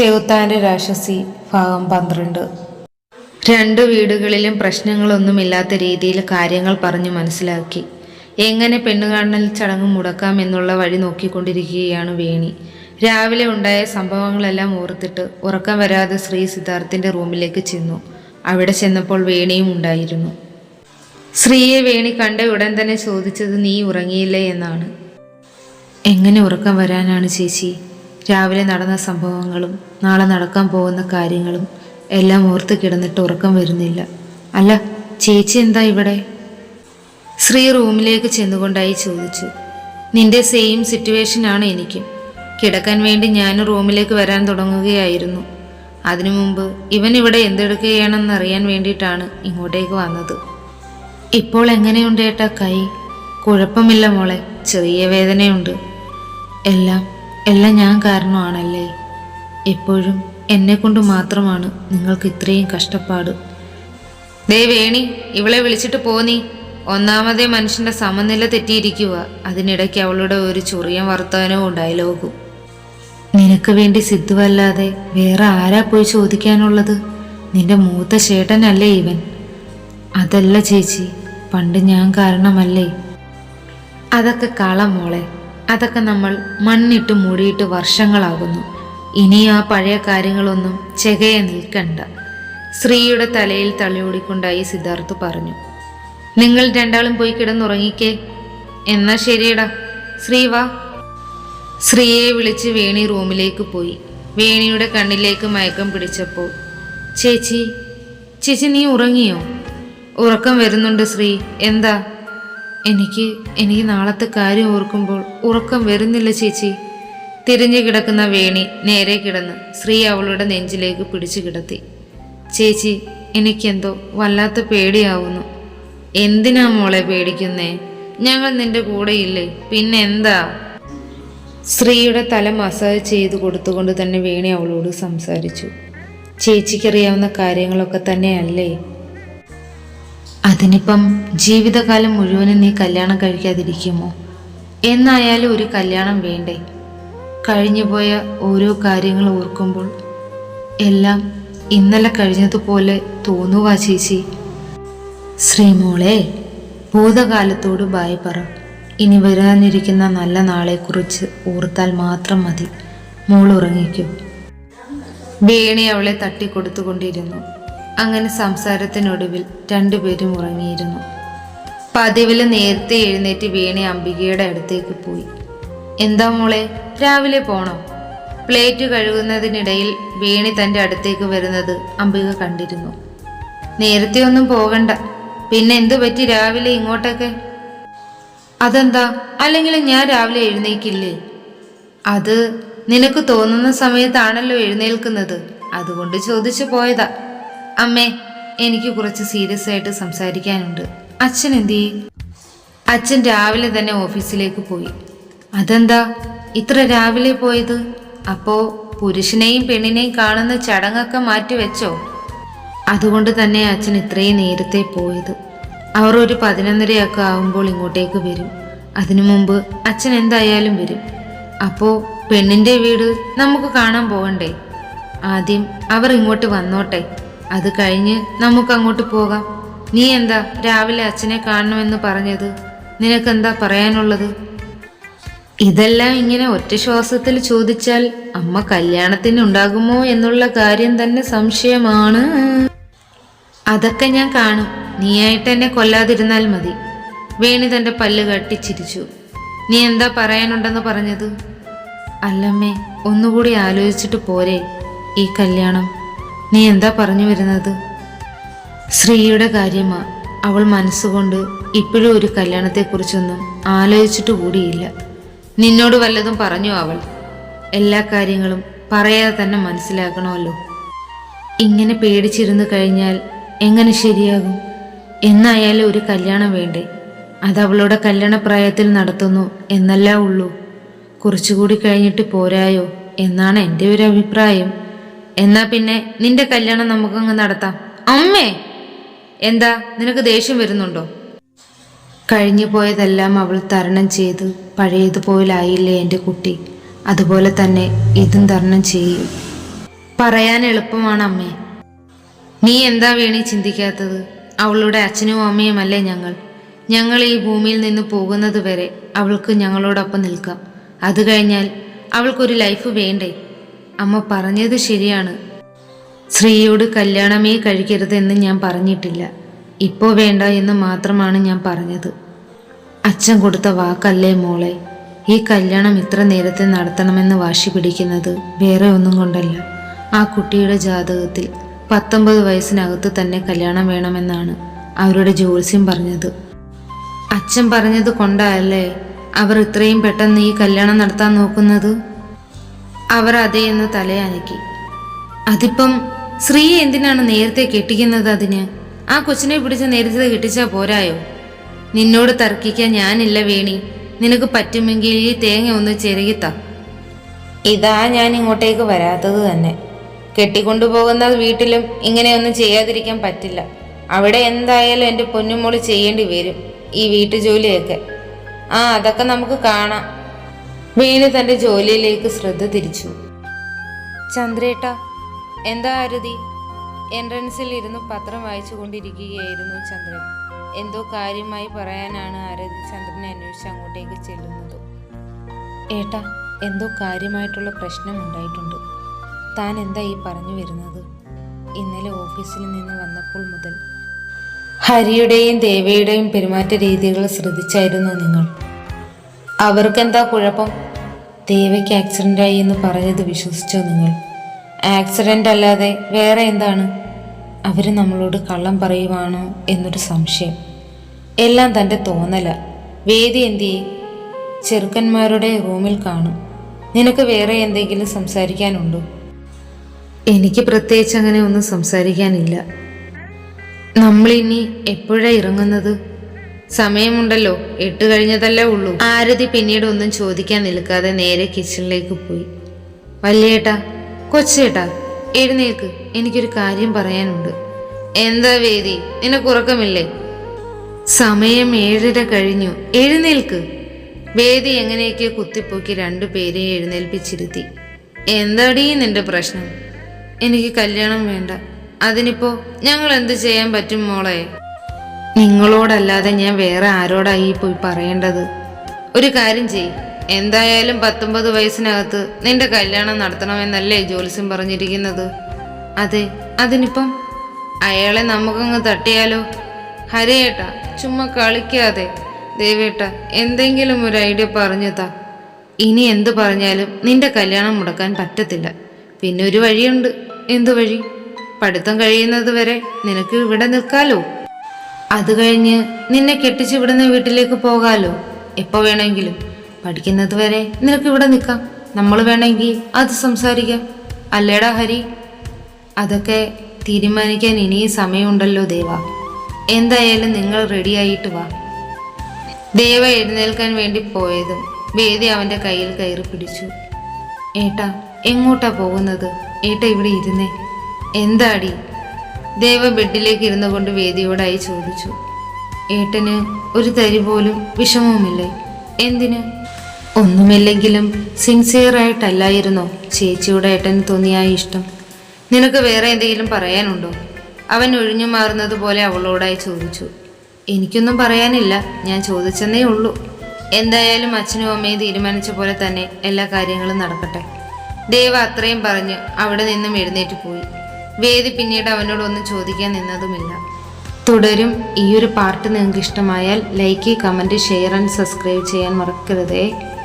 ചെകുത്താന്റെ രാശസി ഭാഗം പന്ത്രണ്ട്. രണ്ട് വീടുകളിലും പ്രശ്നങ്ങളൊന്നുമില്ലാത്ത രീതിയിൽ കാര്യങ്ങൾ പറഞ്ഞു മനസ്സിലാക്കി. എങ്ങനെ പെണ്ണുകാണൽ ചടങ്ങ് മുടക്കാം എന്നുള്ള വഴി നോക്കിക്കൊണ്ടിരിക്കുകയാണ് വേണി. രാവിലെ ഉണ്ടായ സംഭവങ്ങളെല്ലാം ഓർത്തിട്ട് ഉറക്കം വരാതെ ശ്രീ സിദ്ധാർത്ഥിന്റെ റൂമിലേക്ക് ചെന്നു. അവിടെ ചെന്നപ്പോൾ വേണിയും ഉണ്ടായിരുന്നു. ശ്രീയെ വേണി കണ്ട ഉടൻ തന്നെ ചോദിച്ചത് നീ ഉറങ്ങിയില്ലേ എന്നാണ്. എങ്ങനെ ഉറക്കം വരാനാണ് ചേച്ചി? രാവിലെ നടന്ന സംഭവങ്ങളും നാളെ നടക്കാൻ പോകുന്ന കാര്യങ്ങളും എല്ലാം ഓർത്ത് കിടന്നിട്ട് ഉറക്കം വരുന്നില്ല. അല്ല ചേച്ചി എന്താ ഇവിടെ? ശ്രീ റൂമിലേക്ക് ചെന്നുകൊണ്ടായി ചോദിച്ചു. നിന്റെ സെയിം സിറ്റുവേഷൻ ആണ് എനിക്കും. കിടക്കാൻ വേണ്ടി ഞാൻ റൂമിലേക്ക് വരാൻ തുടങ്ങുകയായിരുന്നു. അതിനു മുമ്പ് ഇവൻ ഇവിടെ എന്തെടുക്കുകയാണെന്ന് അറിയാൻ വേണ്ടിയിട്ടാണ് ഇങ്ങോട്ടേക്ക് വന്നത്. ഇപ്പോൾ എങ്ങനെയുണ്ട് ഏട്ടാ കൈ? കുഴപ്പമില്ല മോളെ ചെറിയ വേദനയുണ്ട്. എല്ലാം എല്ലാം ഞാൻ കാരണമാണല്ലേ? എപ്പോഴും എന്നെ കൊണ്ട് മാത്രമാണ് നിങ്ങൾക്ക് ഇത്രയും കഷ്ടപ്പാട്. ദേ വേണി ഇവളെ വിളിച്ചിട്ട് പോന്നീ ഒന്നാമതേ മനുഷ്യന്റെ സമനില തെറ്റിയിരിക്കുക. അതിനിടയ്ക്ക് അവളുടെ ഒരു ചൊറിയൻ വർത്തമാനവും ഡയലോഗും. നിനക്ക് വേണ്ടി സിദ്ധുവല്ലാതെ വേറെ ആരാ പോയി ചോദിക്കാനുള്ളത്? നിന്റെ മൂത്ത ചേട്ടനല്ലേ ഇവൻ. അതല്ല ചേച്ചി പണ്ട് ഞാൻ കാരണമല്ലേ? അതൊക്കെ കാളം മോളെ. അതൊക്കെ നമ്മൾ മണ്ണിട്ട് മൂടിയിട്ട് വർഷങ്ങളാകുന്നു. ഇനി ആ പഴയ കാര്യങ്ങളൊന്നും ചെകയെ നിൽക്കണ്ട. ശ്രീയുടെ തലയിൽ തള്ളിയോടിക്കൊണ്ടായി സിദ്ധാർത്ഥ് പറഞ്ഞു. നിങ്ങൾ രണ്ടാളും പോയി കിടന്നുറങ്ങിക്കേ. എന്നാ ശരിയടാ. ശ്രീ വാ. ശ്രീയെ വിളിച്ച് വേണി റൂമിലേക്ക് പോയി. വേണിയുടെ കണ്ണിലേക്ക് മയക്കം പിടിച്ചപ്പോൾ ചേച്ചി ചേച്ചി നീ ഉറങ്ങിയോ? ഉറക്കം വരുന്നുണ്ട് ശ്രീ എന്താ? എനിക്ക് എനിക്ക് നാളത്തെ കാര്യം ഓർക്കുമ്പോൾ ഉറക്കം വരുന്നില്ല ചേച്ചി. തിരിഞ്ഞു കിടക്കുന്ന വേണി നേരെ കിടന്ന് ശ്രീ അവളുടെ നെഞ്ചിലേക്ക് പിടിച്ചു കിടത്തി. ചേച്ചി എനിക്കെന്തോ വല്ലാത്ത പേടിയാവുന്നു. എന്തിനാ മോളെ പേടിക്കുന്നേ? ഞങ്ങൾ നിന്റെ കൂടെയില്ലേ പിന്നെ എന്താ ശ്രീയുടെ തല മസാജ് ചെയ്തു കൊടുത്തുകൊണ്ട് തന്നെ വേണി അവളോട് സംസാരിച്ചു. ചേച്ചിക്കറിയാവുന്ന കാര്യങ്ങളൊക്കെ തന്നെയല്ലേ? അതിനിപ്പം ജീവിതകാലം മുഴുവനും നീ കല്യാണം കഴിക്കാതിരിക്കുമോ? എന്നായാലും ഒരു കല്യാണം വേണ്ടേ? കഴിഞ്ഞുപോയ ഓരോ കാര്യങ്ങൾ ഓർക്കുമ്പോൾ എല്ലാം ഇന്നലെ കഴിഞ്ഞതുപോലെ തോന്നുവാ ചേച്ചി. ശ്രീമോളെ ഭൂതകാലത്തോട് ബായ് പറ. ഇനി വരാനിരിക്കുന്ന നല്ല നാളെക്കുറിച്ച് ഓർത്താൽ മാത്രം മതി. മോൾ ഉറങ്ങിക്കൂ. വേണി അവളെ തട്ടിക്കൊടുത്തുകൊണ്ടിരുന്നു. അങ്ങനെ സംസാരത്തിനൊടുവിൽ രണ്ടുപേരും ഉറങ്ങിയിരുന്നു. പതിവിൽ നേരത്തെ എഴുന്നേറ്റ് വീണി അംബികയുടെ അടുത്തേക്ക് പോയി. എന്താ മോളെ രാവിലെ പോണോ? പ്ലേറ്റ് കഴുകുന്നതിനിടയിൽ വീണി തന്റെ അടുത്തേക്ക് വരുന്നത് അംബിക കണ്ടിരുന്നു. നേരത്തെ ഒന്നും പോകണ്ട. പിന്നെ എന്തു പറ്റി രാവിലെ ഇങ്ങോട്ടൊക്കെ? അതെന്താ? അല്ലെങ്കിൽ ഞാൻ രാവിലെ എഴുന്നേക്കില്ലേ? അത് നിനക്ക് തോന്നുന്ന സമയത്താണല്ലോ എഴുന്നേൽക്കുന്നത്. അതുകൊണ്ട് ചോദിച്ചു പോയതാ. അമ്മേ എനിക്ക് കുറച്ച് സീരിയസ് ആയിട്ട് സംസാരിക്കാനുണ്ട്. അച്ഛൻ എന്തി അച്ഛൻ രാവിലെ തന്നെ ഓഫീസിലേക്ക് പോയി. അതെന്താ? ഇത്ര രാവിലെ പോയത്? അപ്പോ പുരുഷനെയും പെണ്ണിനെയും കാണുന്ന ചടങ്ങൊക്കെ മാറ്റിവെച്ചോ അതുകൊണ്ട് തന്നെ അച്ഛൻ ഇത്രയും നേരത്തെ പോയത്. അവർ ഒരു പതിനൊന്നരയൊക്കെ ആവുമ്പോൾ ഇങ്ങോട്ടേക്ക് വരും. അതിനു മുമ്പ് അച്ഛൻ എന്തായാലും വരും. അപ്പോ പെണ്ണിന്റെ വീട് നമുക്ക് കാണാൻ പോകണ്ടേ ആദ്യം അവർ ഇങ്ങോട്ട് വന്നോട്ടെ. അത് കഴിഞ്ഞ് നമുക്ക് അങ്ങോട്ട് പോകാം. നീ എന്താ രാവിലെ അച്ഛനെ കാണണമെന്ന് പറഞ്ഞത്? നിനക്കെന്താ പറയാനുള്ളത്? ഇതെല്ലാം ഇങ്ങനെ ഒറ്റ ശ്വാസത്തിൽ ചോദിച്ചാൽ അമ്മ കല്യാണത്തിന് ഉണ്ടാകുമോ എന്നുള്ള കാര്യം തന്നെ സംശയമാണ്. അതൊക്കെ ഞാൻ കാണും. നീയായിട്ട് എന്നെ കൊല്ലാതിരുന്നാൽ മതി. വേണി തന്റെ പല്ല് കട്ടിച്ചിരിച്ചു നീ എന്താ പറയാനുണ്ടെന്ന് പറഞ്ഞത്? അല്ലമ്മേ ഒന്നുകൂടി ആലോചിച്ചിട്ട് പോരെ ഈ കല്യാണം? നീ എന്താ പറഞ്ഞു വരുന്നത്? ശ്രീയുടെ കാര്യമാ അവൾ മനസ്സുകൊണ്ട് ഇപ്പോഴും ഒരു കല്യാണത്തെക്കുറിച്ചൊന്നും ആലോചിച്ചിട്ട് കൂടിയില്ല. നിന്നോട് വല്ലതും പറഞ്ഞു അവൾ? എല്ലാ കാര്യങ്ങളും പറയാതെ തന്നെ മനസ്സിലാക്കണമല്ലോ. ഇങ്ങനെ പേടിച്ചിരുന്നു കഴിഞ്ഞാൽ എങ്ങനെ ശരിയാകും? എന്നായാലും ഒരു കല്യാണം വേണ്ടേ? അത് അവളുടെ കല്യാണപ്രായത്തിൽ നടത്തുന്നു എന്നല്ല ഉള്ളൂ. കുറച്ചുകൂടി കഴിഞ്ഞിട്ട് പോരായോ എന്നാണ് എന്റെ ഒരു അഭിപ്രായം. എന്നാ പിന്നെ നിന്റെ കല്യാണം നമുക്കങ്ങ് നടത്താം. അമ്മേ! എന്താ നിനക്ക് ദേഷ്യം വരുന്നുണ്ടോ? കഴിഞ്ഞു പോയതെല്ലാം അവൾ തരണം ചെയ്ത് പഴയതുപോലായില്ലേ എന്റെ കുട്ടി. അതുപോലെ തന്നെ ഇതും തരണം ചെയ്യും. പറയാൻ എളുപ്പമാണ് അമ്മേ. നീ എന്താ വേണി ചിന്തിക്കാത്തത്? അവളുടെ അച്ഛനും അമ്മയും അല്ലേ ഞങ്ങൾ? ഞങ്ങൾ ഈ ഭൂമിയിൽ നിന്ന് പോകുന്നത് വരെ അവൾക്ക് ഞങ്ങളോടൊപ്പം നിൽക്കാം. അത് കഴിഞ്ഞാൽ അവൾക്കൊരു ലൈഫ് വേണ്ടേ? അമ്മ പറഞ്ഞത് ശരിയാണ്. ശ്രീയോട് കല്യാണമേ കഴിക്കരുതെന്ന് ഞാൻ പറഞ്ഞിട്ടില്ല. ഇപ്പോൾ വേണ്ട എന്ന് മാത്രമാണ് ഞാൻ പറഞ്ഞത്. അച്ഛൻ കൊടുത്ത വാക്കല്ലേ മോളെ. ഈ കല്യാണം ഇത്ര നേരത്തെ നടത്തണമെന്ന് വാശി പിടിക്കുന്നത് വേറെ ഒന്നും കൊണ്ടല്ല. ആ കുട്ടിയുടെ ജാതകത്തിൽ പത്തൊമ്പത് വയസ്സിനകത്ത് തന്നെ കല്യാണം വേണമെന്നാണ് അവരുടെ ജ്യോത്സ്യം പറഞ്ഞത്. അച്ഛൻ പറഞ്ഞത് കൊണ്ടല്ലേ? അവർ ഇത്രയും പെട്ടെന്ന് ഈ കല്യാണം നടത്താൻ നോക്കുന്നത്? അവർ അതേ എന്ന് തലയാനക്കി അതിപ്പം ശ്രീ എന്തിനാണ് നേരത്തെ കെട്ടിക്കുന്നത് അതിന്? ആ കൊച്ചിനെ പിടിച്ച് നേരത്തെ കെട്ടിച്ചാ പോരായോ? നിന്നോട് തർക്കിക്കാൻ ഞാനില്ല വേണി. നിനക്ക് പറ്റുമെങ്കിൽ ഈ തേങ്ങ ഒന്ന് ചെറുകിത്ത ഇതാ ഞാൻ ഇങ്ങോട്ടേക്ക് വരാത്തത് തന്നെ. കെട്ടിക്കൊണ്ടുപോകുന്ന വീട്ടിലും ഇങ്ങനെയൊന്നും ചെയ്യാതിരിക്കാൻ പറ്റില്ല. അവിടെ എന്തായാലും എന്റെ പൊന്നുമോൾ ചെയ്യേണ്ടി വരും ഈ വീട്ടുജോലിയൊക്കെ. ആ അതൊക്കെ നമുക്ക് കാണാം. വേണു തന്റെ ജോലിയിലേക്ക് ശ്രദ്ധ തിരിച്ചു. ചന്ദ്രേട്ട എന്താ ആരതി? എൻട്രൻസിൽ ഇരുന്ന് പത്രം വായിച്ചു കൊണ്ടിരിക്കുകയായിരുന്നു ചന്ദ്രൻ. എന്തോ കാര്യമായി പറയാനാണ് ആരതി ചന്ദ്രനെ അന്വേഷിച്ച് അങ്ങോട്ടേക്ക് ചെല്ലുന്നത്. ഏട്ടാ എന്തോ കാര്യമായിട്ടുള്ള പ്രശ്നം ഉണ്ടായിട്ടുണ്ട്. താൻ എന്താ ഈ പറഞ്ഞു വരുന്നത്? ഇന്നലെ ഓഫീസിൽ നിന്ന് വന്നപ്പോൾ മുതൽ ഹരിയുടെയും ദേവയുടെയും പെരുമാറ്റ രീതികൾ ശ്രദ്ധിച്ചായിരുന്നു നിങ്ങൾ. അവർക്കെന്താ കുഴപ്പം? ദേവയ്ക്ക് ആക്സിഡന്റ് ആയി എന്ന് പറഞ്ഞത് വിശ്വസിച്ചോ നിങ്ങൾ? ആക്സിഡന്റ് അല്ലാതെ വേറെ എന്താണ്? അവർ നമ്മളോട് കള്ളം പറയുവാണോ എന്നൊരു സംശയം. എല്ലാം തന്റെ തോന്നല. വേദി എന്തി ചെറുക്കന്മാരുടെ റൂമിൽ കാണും. നിനക്ക് വേറെ എന്തെങ്കിലും സംസാരിക്കാനുണ്ടോ? എനിക്ക് പ്രത്യേകിച്ച് അങ്ങനെ ഒന്നും സംസാരിക്കാനില്ല. നമ്മളിനി എപ്പോഴാണ് ഇറങ്ങുന്നത്? സമയമുണ്ടല്ലോ. എട്ട് കഴിഞ്ഞതല്ലേ ഉള്ളൂ. ആരതി പിന്നീട് ഒന്നും ചോദിക്കാൻ നിൽക്കാതെ നേരെ കിച്ചണിലേക്ക് പോയി. വല്യേട്ടാ കൊച്ചേട്ടാ എഴുന്നേൽക്ക്. എനിക്കൊരു കാര്യം പറയാനുണ്ട്. എന്താ വേദി? നിനക്ക് ഉറക്കമില്ലേ? സമയം ഏഴര കഴിഞ്ഞു. എഴുന്നേൽക്ക്. വേദി എങ്ങനെയൊക്കെ കുത്തിപ്പൊക്കി രണ്ടുപേരെ എഴുന്നേൽപ്പിച്ചിരുത്തി. എന്താടീ നിന്റെ പ്രശ്നം? എനിക്ക് കല്യാണം വേണ്ട. അതിനിപ്പോ ഞങ്ങൾ എന്ത് ചെയ്യാൻ പറ്റും മോളെ? നിങ്ങളോടല്ലാതെ ഞാൻ വേറെ ആരോടായി പോയി പറയേണ്ടത്? ഒരു കാര്യം ചെയ്. എന്തായാലും പത്തൊമ്പത് വയസ്സിനകത്ത് നിന്റെ കല്യാണം നടത്തണമെന്നല്ലേ ജോലിസ്യം പറഞ്ഞിരിക്കുന്നത്? അതെ അതിനിപ്പം അയാളെ നമുക്കങ്ങ് തട്ടിയാലോ? ഹരയേട്ട ചുമ്മാ കളിക്കാതെ. ദേവേട്ട എന്തെങ്കിലും ഒരു ഐഡിയ പറഞ്ഞു താ ഇനി എന്ത് പറഞ്ഞാലും നിന്റെ കല്യാണം മുടക്കാൻ പറ്റത്തില്ല. പിന്നെ ഒരു വഴിയുണ്ട്. എന്തു വഴി? പഠിത്തം കഴിയുന്നത് വരെ നിനക്ക് ഇവിടെ നിൽക്കാലോ? അത് കഴിഞ്ഞ് നിന്നെ കെട്ടിച്ച് ഇവിടുന്ന് വീട്ടിലേക്ക് പോകാലോ. എപ്പോ വേണമെങ്കിലും. പഠിക്കുന്നത് വരെ നിനക്ക് ഇവിടെ നിൽക്കാം. നമ്മൾ വേണമെങ്കിൽ അത് സംസാരിക്കാം. അല്ലേടാ ഹരി? അതൊക്കെ തീരുമാനിക്കാൻ ഇനിയും സമയമുണ്ടല്ലോ ദേവ. എന്തായാലും നിങ്ങൾ റെഡിയായിട്ട് വാ. ദേവ എഴുന്നേൽക്കാൻ വേണ്ടി പോയതും വേദി അവന്റെ കയ്യിൽ കയറി പിടിച്ചു. ഏട്ടാ എങ്ങോട്ടാ പോകുന്നത്? ഏട്ടാ ഇവിടെ ഇരുന്നേ. എന്താടി? ദേവ ബെഡിലേക്ക് ഇരുന്നു കൊണ്ട് വേദിയോടായി ചോദിച്ചു ഏട്ടന് ഒരു തരി പോലും വിഷമവുമില്ലേ? എന്തിന്? ഒന്നുമില്ലെങ്കിലും സിൻസിയറായിട്ടല്ലായിരുന്നോ ചേച്ചിയുടെ ഏട്ടന് തോന്നിയ ആ ഇഷ്ടം? നിനക്ക് വേറെ എന്തെങ്കിലും പറയാനുണ്ടോ? അവൻ ഒഴിഞ്ഞു മാറുന്നത് പോലെ അവളോടായി ചോദിച്ചു എനിക്കൊന്നും പറയാനില്ല ഞാൻ ചോദിച്ചെന്നേ ഉള്ളൂ. എന്തായാലും അച്ഛനും അമ്മയും തീരുമാനിച്ച പോലെ തന്നെ എല്ലാ കാര്യങ്ങളും നടക്കട്ടെ. ദേവ അത്രയും പറഞ്ഞ് അവിടെ നിന്നും എഴുന്നേറ്റ് പോയി. വേദി പിന്നീട് അവനോട് ഒന്നും ചോദിക്കാൻ നിന്നതുമില്ല. തുടരും. ഈ ഒരു പാർട്ട് നിങ്ങൾക്ക് ഇഷ്ടമായാൽ like comment share and subscribe ചെയ്യാൻ മറക്കരുതേ.